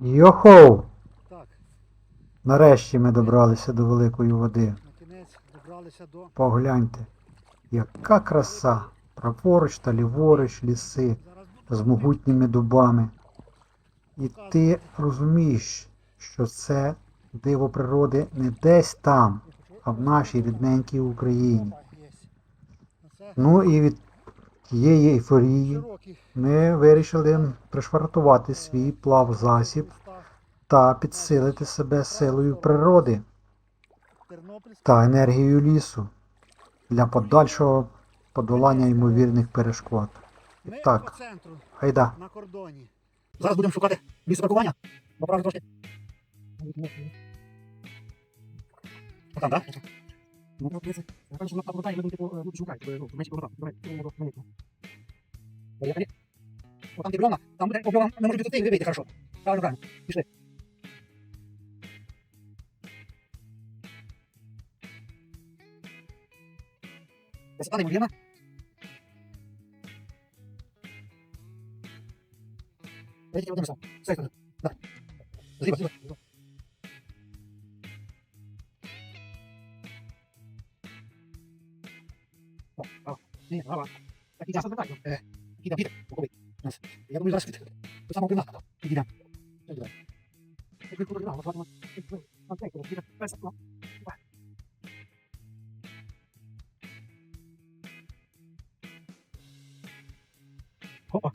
Йохоу! Так, Нарешті ми добралися до великої води. добралися до. Погляньте, яка краса! Праворуч та ліворуч ліси з могутніми дубами. І ти розумієш, що це диво природи не десь там, а в нашій рідненькій Україні. Ну і від тієї ейфорії ми вирішили пришвартувати свій плавзасіб міста та підсилити себе силою природи та енергією лісу для подальшого подолання ймовірних перешкод. Ми так. Гайда. на кордоні. Зараз будемо шукати місце паркування. Поправити трошки. Отам, так? Ну, от дивіться, я кажу, що на повертає, ми будемо типу, лучше шукати, ну, менше повертати. Давай, ти можеш мене. Поїхали. О, там де бревна, там буде, по бревнам не може бути, ви вийти хорошо. Правильно, правильно. Пішли. Висота неймовірна. Я тільки одним сам. Все, все. Да. Зліва, зліва. До самого бревна. Ідемо. Ідемо. Як ви подивилися, от бачимо, ну, от так, от, біля перса, ну, Опа.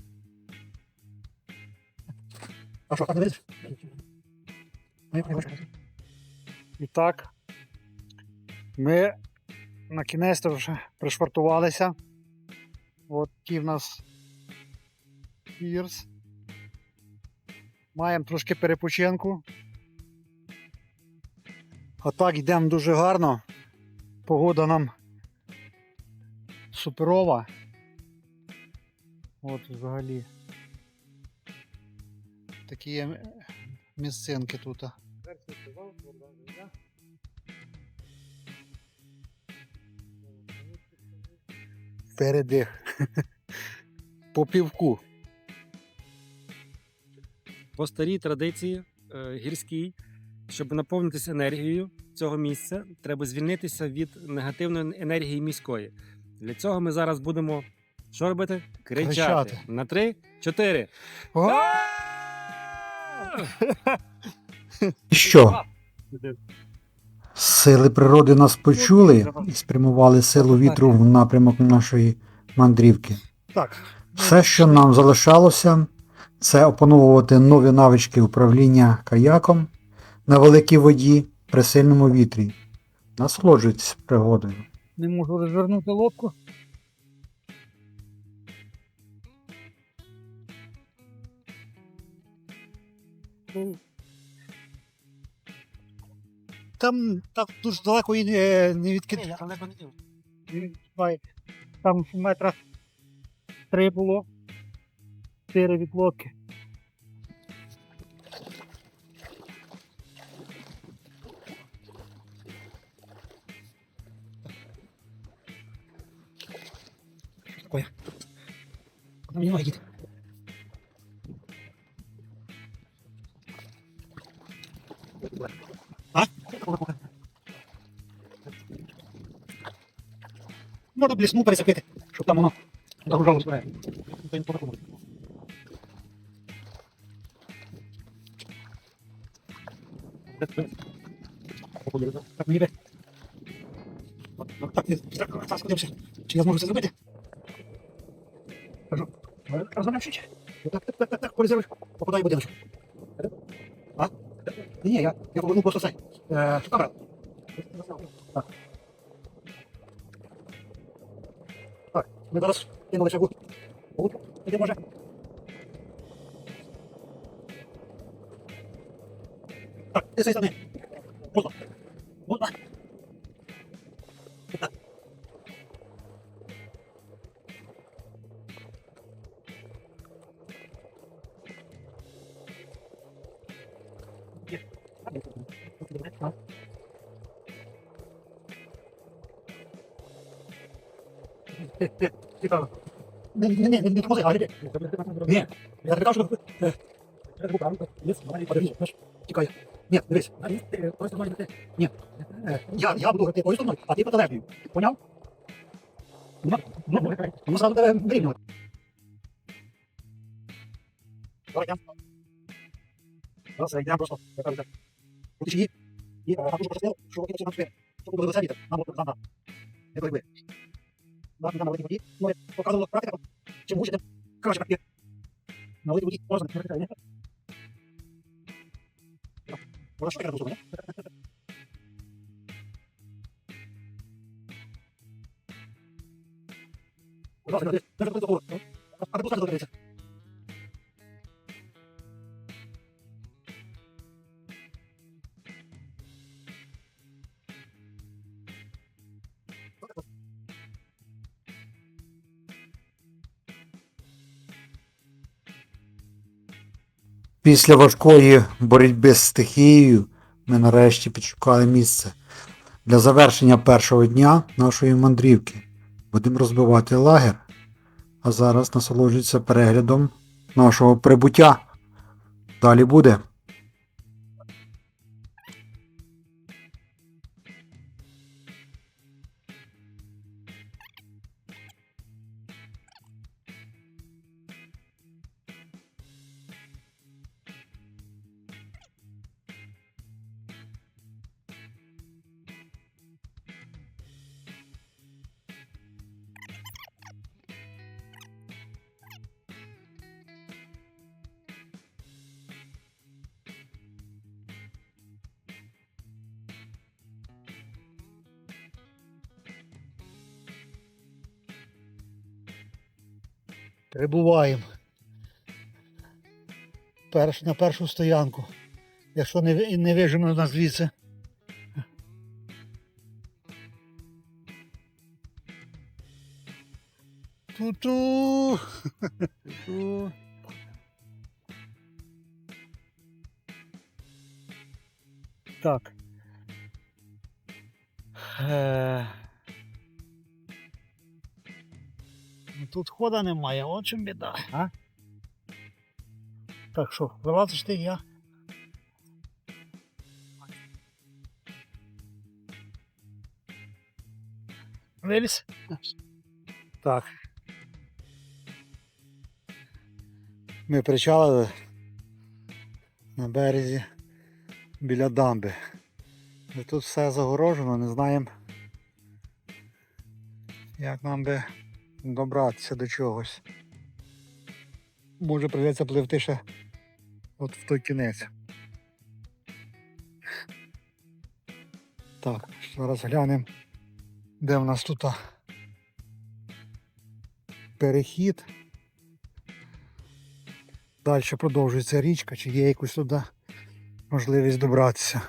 А що, так не видиш? І так, ми на кінець вже пришвартувалися. От такий в нас пірс. Маємо трошки перепочинку. А так йдемо дуже гарно. Погода нам суперова. От взагалі. Такі є місцинки тут. Передих. По півку. по старій традиції е, гірській, щоб наповнитися енергією цього місця, треба звільнитися від негативної енергії міської. Для цього ми зараз будемо що робити? Кричати. Кричати. На три, чотири. І що? Сили природи нас почули і спрямували силу вітру в напрямок нашої мандрівки. Так. Все, що нам залишалося, це опановувати нові навички управління каяком на великій воді при сильному вітрі. Насолоджуйтесь пригодою. Не можу розвернути лодку. Там так дуже далеко і не, не відкидає. Там метра три було. Чотири від лодки. Такое. Куда мне ноги идет? А? Можна блісну пересипити, щоб там воно загружало збирає. Так, мені би. От, от Так, так, так, подивимося, чи я зможу це зробити. Кажу, розумівши. Так, так, так, так, так, порізервиш, попадає будиночку. А? Ні, я, я повернув просто цей. Е, камера. Так. Ми зараз кинули шагу. От, іде може. Так, ти з цієї сторони. Можна. Можна. Так. Цікаво. Не, не, не, допомози, а не. Ні, я тобі кажу, що... е, Я був правильно. Ні. Ні, дивись. Ні. Е, Я, я буду грати тою стороною, а ти протилежною. Поняв? Ну, ну, ну, ну, сразу тебе вирівнювати. Давай, йдемо. Зараз йдемо просто. Я кажу, так. От і нам дуже пощастило, що і нам спір. Що буде до себе, нам буде нам. Не коригує. Нам на великій воді, ну, як показувала практика, чим гуще, тим краще практика. На великій воді можна не практика, Вона що таке розуміє? Будь ласка, дивись, не закрити голову. А ти пускай дивися. Після важкої боротьби з стихією ми нарешті підшукали місце для завершення першого дня нашої мандрівки. Будемо розбивати лагер, а зараз насолоджуйтеся переглядом нашого прибуття. Далі буде. Прибуваємо. Перш, на першу стоянку. Якщо не, не вижимо нас звідси. Ту-ту. Так. Е... Тут хода немає, от чим біда. А? Так що, вилазиш ти я. Виліз? Так. Ми причалили на березі біля дамби. Тут все загорожено, не знаємо, як нам би добратися до чогось. Може прийдеться пливти ще от в той кінець. Так, зараз глянемо, де в нас тут перехід. Далі продовжується річка, чи є якось туди можливість добратися.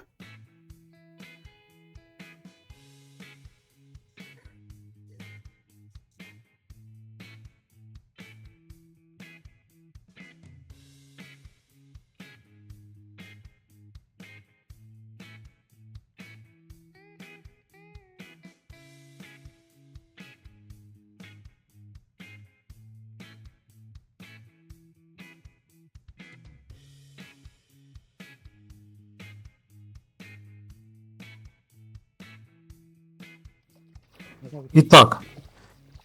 І так,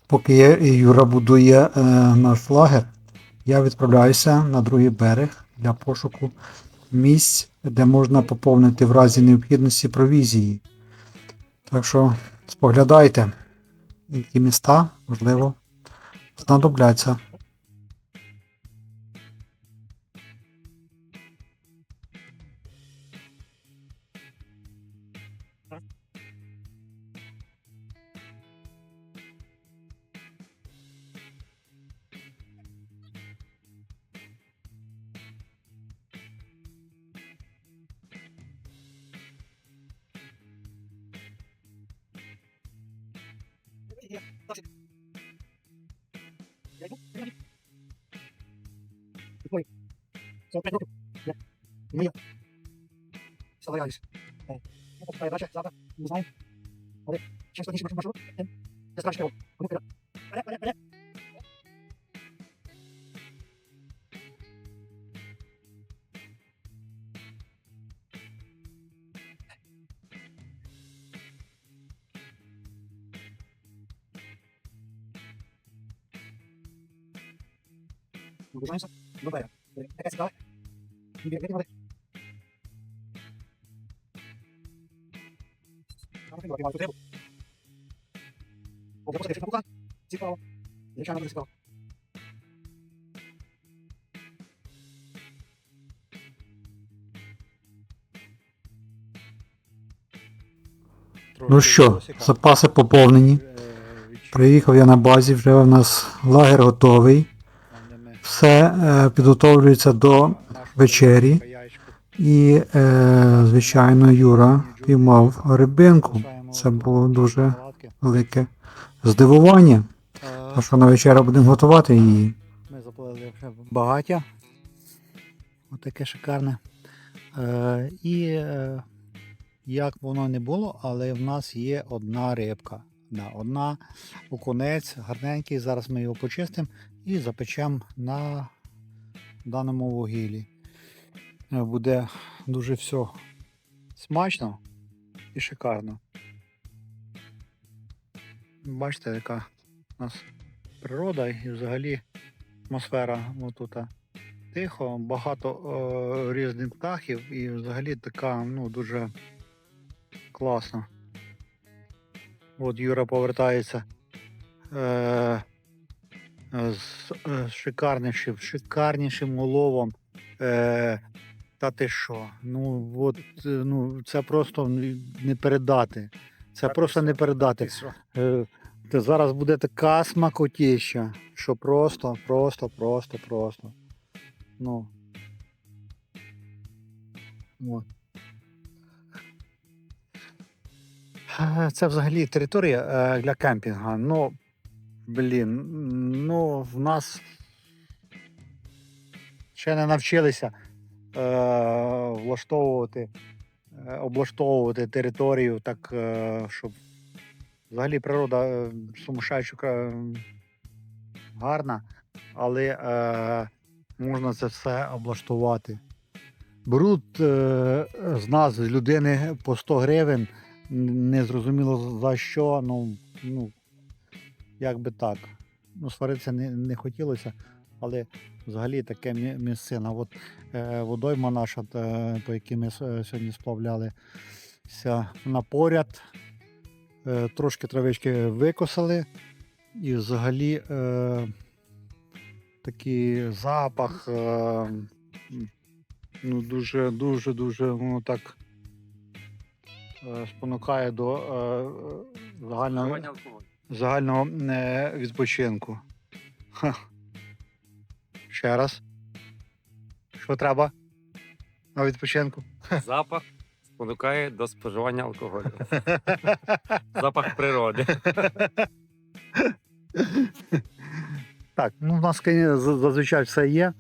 поки Юра будує е, наш лагер, я відправляюся на другий берег для пошуку місць, де можна поповнити в разі необхідності провізії. Так що споглядайте, які міста, можливо, знадобляться. Це п'ять років. Я. Ми. Славляюсь. Я поступаю далі, завтра, не знаю. Але ще складніший маршрут. Я скажу, що вони вперед. Вперед, вперед, вперед. Наближаємося до берега. Яка цікава. Як води. Там ти бачиш потребу. О, я посадив Цікаво. Звичайно, дуже цікаво. Ну що, запаси поповнені. Приїхав я на базі, вже у нас лагер готовий. Все е, підготовлюється до вечері. І, е, звичайно, Юра піймав рибинку. Це було дуже велике здивування. А що на вечерю будемо готувати її. Ми заплили вже багаття. Отаке шикарне. Е, і як воно не було, але в нас є одна рибка. Да, одна окунець, гарненький. Зараз ми його почистимо і запечемо на даному вугіллі. Е, Буде дуже все смачно і шикарно. Бачите, яка у нас природа і взагалі атмосфера отут. Тихо, багато е, різних птахів і взагалі така ну, дуже класно. От Юра повертається е, з е, шикарнішим, шикарнішим уловом. Е, та ти що? Ну, от, е, ну, це просто не передати. Це просто не передати. Е, зараз буде така смакотіща, що просто, просто, просто, просто. Ну. От. Це взагалі територія е, для кемпінга. Ну, блін, ну, в нас ще не навчилися е, влаштовувати, е, облаштовувати територію так, е, щоб Взагалі природа е, сумасшедша гарна, але е, можна це все облаштувати. Беруть е, з нас, з людини, по 100 гривень, не зрозуміло за що, ну, ну як би так. Ну, сваритися не, не хотілося, але взагалі таке мі- місцина. От е, водойма наша, та, по якій ми сьогодні сплавлялися на поряд. Е, трошки травички викосили, і взагалі е, такий запах е, ну, дуже, дуже, дуже ну, так спонукає до е, загального, загального е, відпочинку. Ха. Ще раз. Що треба на відпочинку? Запах спонукає до споживання алкоголю. Запах природи. Так, ну в нас зазвичай все є.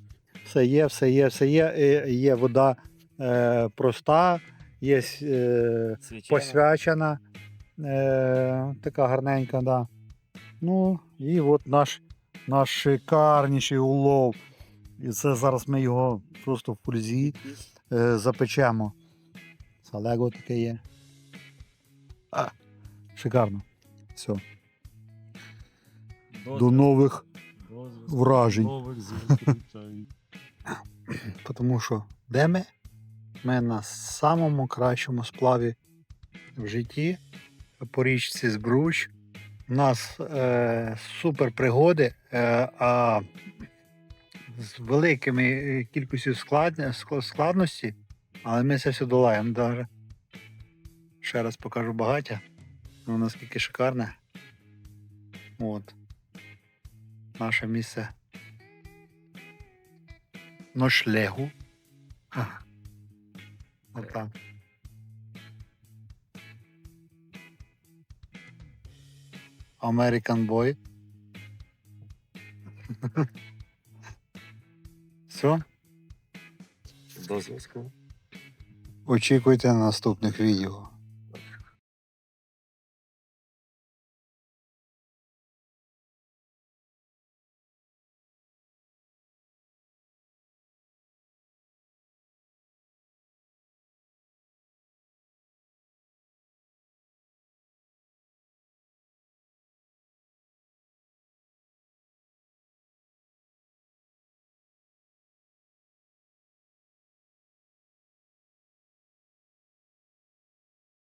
Все є, все є, все є. Е, Є вода е, проста, є е, посвячена, е, така гарненька, да. Ну, і от наш, наш шикарніший улов. І це зараз ми його просто в фульзі е, запечемо. Салего таке є. А, шикарно. Все. До нових вражень. Тому що де ми? Ми на самому кращому сплаві в житті по річці Збруч. У нас е, супер пригоди, е, а з великими е, кількістю складня- складності, але ми це все долаємо. Даже. Ще раз покажу багаття. Воно наскільки шикарне. От. Наше місце ношлегу. Ага. Отак. American Boy. Все. До зв'язку. Очікуйте наступних відео.